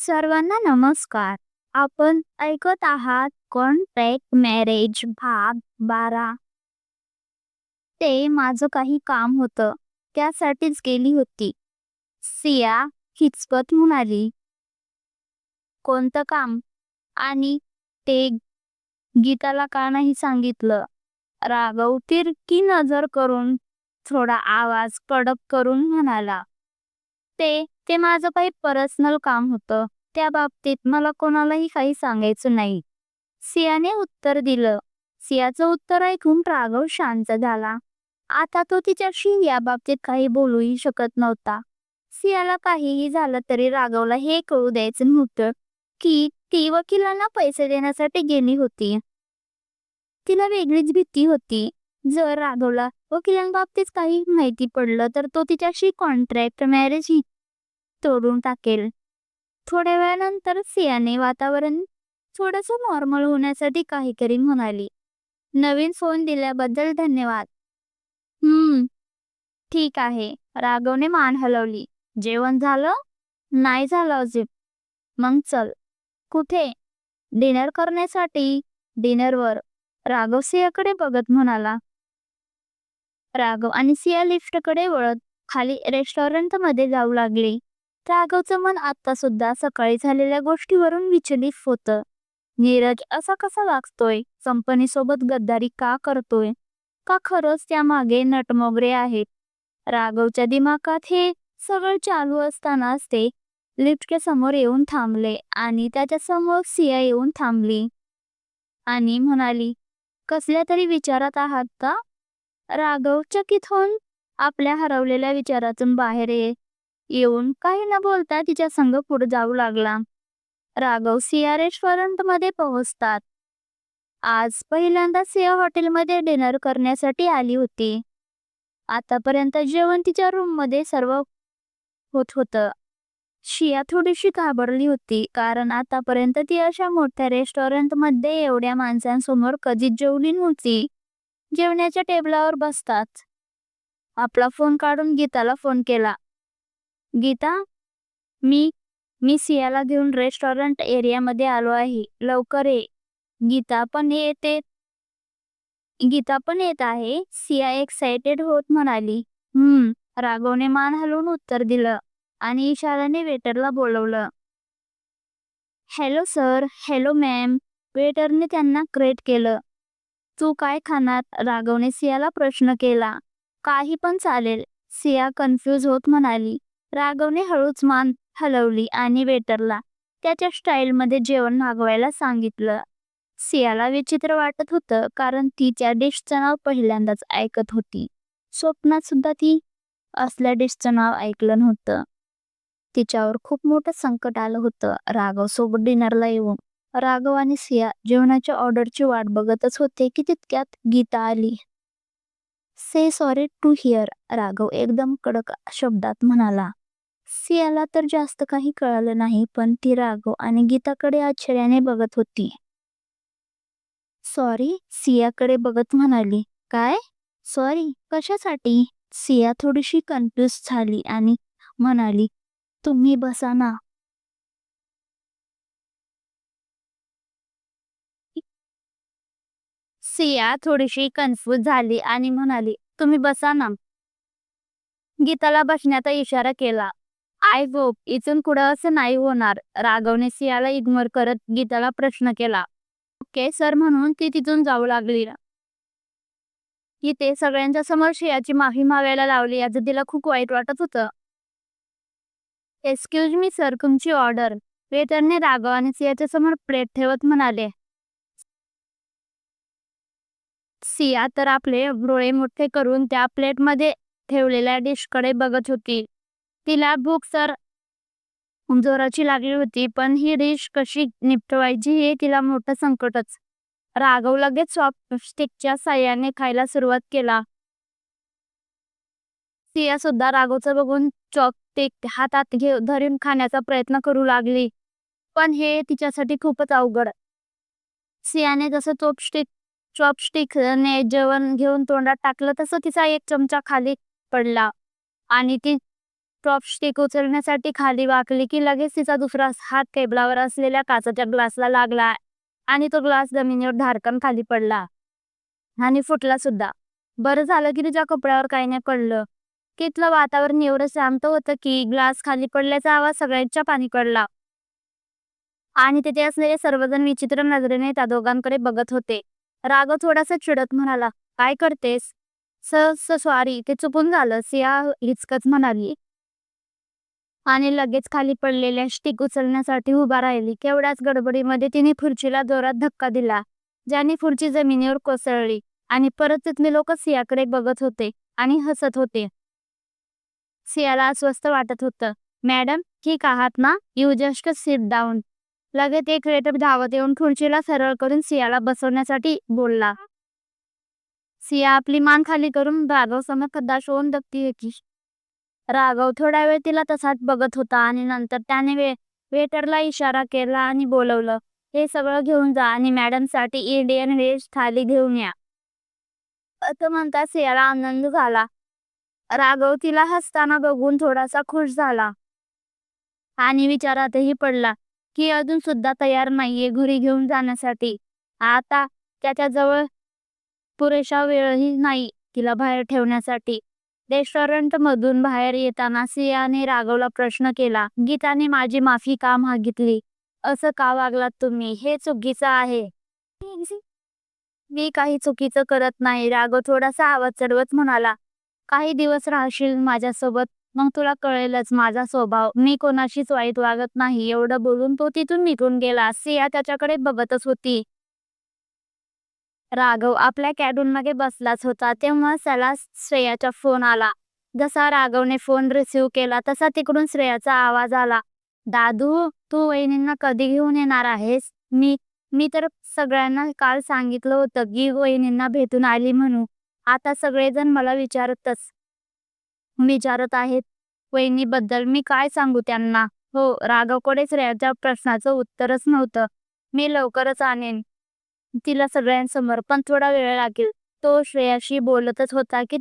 सर्वांना नमस्कार. आपण ऐकत आहात कॉन्ट्रॅक्ट मॅरेज भाग बारा. ते माझं काही काम होतं त्यासाठीच गेली होती. सिया हिचपत म्हणाली कोणतं काम? आणि ते गीताला का नाही सांगितलं? राघव तिरकी नजर करून थोडा आवाज कडक करून म्हणाला ते ते माझं काही पर्सनल काम होतं. त्या बाबतीत मला कोणालाही काही सांगायचं नाही. सियाने उत्तर दिलं. सियाचं उत्तर ऐकून राघव शांत झाला. आता तो तिच्याशी या बाबतीत काही बोलूही शकत नव्हता. सियाला काहीही झालं तरी राघवला हे कळू द्यायचं नव्हतं की ती वकिलांना पैसे देण्यासाठी गेली होती. तिला वेगळीच भीती होती. जर राघवला वकिलांबाबतीत काही माहिती पडलं तर तो तिच्याशी कॉन्ट्रॅक्ट मॅरेज ही तोडून टाकेल. थोड्या वेळानंतर सियाने वातावरण थोडंसं नॉर्मल होण्यासाठी काहीतरी म्हणाली. नवीन फोन दिल्याबद्दल धन्यवाद. हम्म ठीक आहे. राघवने मान हलवली. जेवण झालं? नाही झालं अजून मग चल. कुठे? डिनर करण्यासाठी. डिनरवर. राघव सियाकडे बघत म्हणाला. राघव आणि सिया लिफ्टकडे वळत खाली रेस्टॉरंटमध्ये जाऊ लागले. राघवचं मन आता सुद्धा सकाळी झालेल्या गोष्टीवरून विचलित होतं. नीरज असा कसा वागतोय? कंपनीसोबत गद्दारी का करतोय? का खरंच त्यामागे नटमोगरे आहेत? राघवच्या दिमागात हे सगळं चालू असतानाच ते लिफ्टच्या समोर येऊन थांबले आणि त्याच्यासमोर सिया येऊन थांबली. आणि म्हणाली कसल्या तरी विचारात आहात का? राघव चकित होऊन आपल्या हरवलेल्या विचारातून बाहेर ये. येऊन काही न बोलता तिच्या संग पुढे जाऊ लागला. राघव सिया रेस्टॉरंटमध्ये पोहोचतात. आज पहिल्यांदा सिया हॉटेलमध्ये डिनर करण्यासाठी आली होती. आतापर्यंत जेवण तिच्या रूममध्ये सर्व होत होतं. शिया थोडीशी घाबरली होती कारण आतापर्यंत ती अशा मोठ्या रेस्टॉरंटमध्ये एवढ्या माणसांसमोर कधीच जेवली नव्हती. जेवणाच्या टेबलावर बसतात. आपला फोन काढून गीताला फोन केला. गीता मी मी सियाला घेऊन रेस्टॉरंट एरियामध्ये आलो आहे. लवकर ये. गीता पण येते. गीता पण येत आहे. सिया एक्साइटेड होत म्हणाली. हम्म राघवने मान हलवून उत्तर दिलं आणि इशाराने वेटरला बोलवलं. हॅलो सर हॅलो मॅम वेटरने त्यांना क्रेट केलं. तू काय खाणार? राघवने सियाला प्रश्न केला. काही पण चालेल. सिया कन्फ्यूज होत म्हणाली. राघवने हळूच मान हलवली आणि वेटरला त्याच्या स्टाईलमध्ये जेवण मागवायला सांगितलं. सियाला विचित्र वाटत होतं कारण ती त्या डिशचं नाव पहिल्यांदाच ऐकत होती. स्वप्नात सुद्धा ती असल्या डिशचं नाव ऐकलं नव्हतं. तिच्यावर खूप मोठं संकट आलं होतं राघव सोबत डिनरला येऊन. राघव आणि सिया जेवणाच्या ऑर्डरची वाट बघतच होते की तितक्यात गीता आली. Say sorry to hear Raghav एकदम कडक शब्दात म्हणाला. सियाला तर जास्त काही कळालं नाही पण ती राघव आणि गीताकडे आश्चर्याने बघत होती. सॉरी सियाकडे बघत म्हणाली. काय? सॉरी कशासाठी? सिया थोडीशी कन्फ्यूज झाली आणि म्हणाली तुम्ही बसा ना. सिया थोडीशी कन्फ्यूज झाली आणि म्हणाली तुम्ही बसा ना. गीताला बसण्याचा इशारा केला. आय होप इथून पुढं असं नाही होणार. राघवने सियाला इग्नोर करत गीताला प्रश्न केला. ओके सर म्हणून ती तिथून जाऊ लागली. इथे सगळ्यांच्या समोर सियाची माफी मागायला लावली याचं तिला खूप वाईट वाटत होतं. एक्सक्यूज मी सर तुमची ऑर्डर वेटरने राघव आणि सियाच्या समोर प्लेट ठेवत म्हणाले. सिया तर आपले डोळे मोठे करून त्या प्लेटमध्ये ठेवलेल्या डिशकडे बघत होती. तिला भूक सर जोराची लागली होती पण ही डिश कशी निपटवायची हे तिला मोठं संकटच. राघव लगेच चॉपस्टिकच्या साह्याने खायला सुरुवात केला. सिया सुद्धा राघवचं बघून चॉपस्टिक हातात घेऊ धरून खाण्याचा प्रयत्न करू लागली पण हे तिच्यासाठी खूपच अवघड. सियाने जसं चॉपस्टिक चॉपस्टिकने जेवण घेऊन तोंडात टाकलं तसं तिचा एक चमचा खाली पडला आणि ती टॉप स्टिक उचलण्यासाठी खाली वाकली की लगेच तिचा दुसरा हात टेबलावर असलेल्या काचाच्या ग्लासला लागला आणि तो ग्लास जमिनीवर धारकन खाली पडला. आणि फुटला सुद्धा. बरं झालं की तिच्या कपड्यावर काही नाही पडलं. तिथलं वातावरण एवढं शांत होतं की ग्लास खाली पडल्याचा आवाज सगळ्यांच्या पाणी पडला. आणि तिथे असलेले सर्वजण विचित्र नजरेने त्या दोघांकडे बघत होते. राघव थोडासा चिडत म्हणाला काय करतेस? स स सॉरी ते चुकून झालं. सिया हिचकच म्हणाली. आणि लगेच खाली पडलेल्या स्टिक उचलण्यासाठी उभा राहिली. केवढ्याच गडबडीमध्ये तिने खुर्चीला जोरात धक्का दिला ज्याने खुर्ची जमिनीवर कोसळली आणि परत तिथले लोक सियाकडे बघत होते आणि हसत होते. सियाला अस्वस्थ वाटत होतं. मॅडम ठीक आहात ना? You just sit down. लगेच एक वेटर धावत येऊन खुर्चीला सरळ करून सियाला बसवण्यासाठी बोलला. सिया आपली मान खाली करून राघव समोर कदाश होऊन दबती होती राघव थोडा वेळ तिला तसाच बघत होता आणि नंतर त्याने वे वेटरला इशारा केला आणि बोलवलं हे सगळं घेऊन जा आणि मॅडमसाठी इंडियन व्हेज थाली घेऊन या. असं म्हणता सियाला आनंद झाला. राघव तिला हसताना बघून थोडासा खुश झाला आणि विचारातही पडला की अजून सुद्धा तयार नाहीये घरी घेऊन जाण्यासाठी. आता त्याच्याजवळ पुरेशा वेळही नाही तिला बाहेर ठेवण्यासाठी. रेस्टॉरंट मधून बाहेर येताना सियाने राघवला प्रश्न केला गीताने माझी माफी का मागितली? असं का वागलात तुम्ही? हे चुकीचं आहे. मी काही चुकीचं करत नाही राघव थोडासा आवाज चढवत म्हणाला. काही दिवस राहशील माझ्यासोबत मग तुला कळेलच माझा स्वभाव. मी कोणाशीच वाईट वागत नाही. एवढं बोलून तो तिथून निघून गेला. सिया त्याच्याकडे बघतच होती. राघव आपल्या कॅबिनमध्ये बसलाच होता तेव्हा त्याला श्रेयाचा फोन आला. जसा राघवने फोन रिसीव केला तसा तिकडून श्रेयाचा आवाज आला. दादू तू वहिनींना कधी घेऊन येणार आहेस? मी मी तर सगळ्यांना काल सांगितलं होतं की वहिनींना भेटून आली म्हणून. आता सगळेजण मला विचारतच विचारत आहेत. वहिनीबद्दल मी काय सांगू त्यांना? हो राघवकडे श्रेयाच्या प्रश्नाचं उत्तरच नव्हतं. मी लवकरच आणेन. तिला सगळ्यांसमोर पण थोडा वेळ लागेल. तो श्रेयाशी बोलतच होता की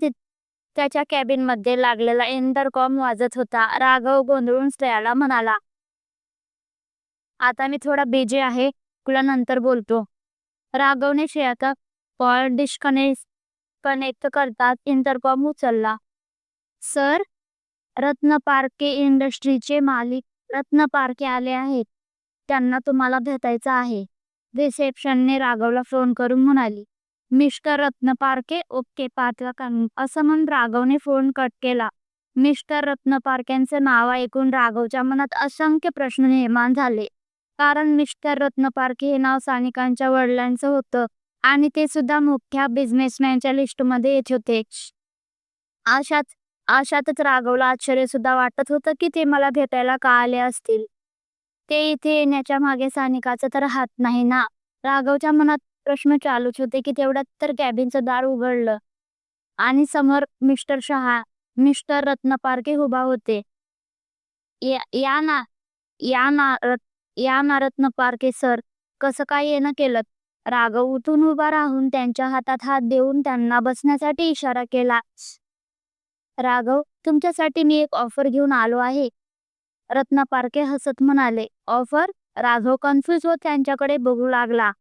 त्याच्या कॅबिनमध्ये लागलेला इंटरकॉम वाजत होता. राघव गोंधळून श्रेयाला म्हणाला आता मी थोडा बिझी आहे. तुला नंतर बोलतो. राघवने श्रेयाचा कॉल डिस्कनेक्ट कनेक्ट करतात इंटरकॉम उचलला. सर रत्न पारखे इंडस्ट्रीचे मालिक रत्न पारखे आले आहेत. त्यांना तुम्हाला भेटायचं आहे. रिसेप्शनने राघवला फोन करून म्हणाली मिस्टर रत्नपारखे ओके पाठवा असं म्हणून राघवने फोन कट केला. मिस्टर रत्नपारखेंचे नाव ऐकून राघवच्या मनात असंख्य प्रश्न निर्माण झाले. कारण मिस्टर रत्नपारखे हे नाव सानिकांच्या वडिलांचं होतं आणि ते सुद्धा मुख्या बिझनेसमॅनच्या लिस्टमध्ये येत होते. अशात अशातच राघवला आश्चर्य सुद्धा वाटत होतं की ते मला भेटायला का आले असतील. ते इथे येण्याच्या मागे सानिकाचा तर हात नाही ना. राघवच्या मनात प्रश्न चालूच होते की तेवढ्यात तर कॅबिनचं दार उघडलं. आणि समोर मिस्टर शहा मिस्टर रत्न पारखे उभा होते. या या ना या ना रत या ना रत्न पारखे सर कसं काय येणं केलं? राघव उठून उभा राहून त्यांच्या हातात हात देऊन त्यांना बसण्यासाठी इशारा केला. राघव तुमच्यासाठी मी एक ऑफर घेऊन आलो आहे. रत्न पारखे हसत म्हणाले ऑफर? राघव कन्फ्युज होत त्यांच्याकडे बघू लागला.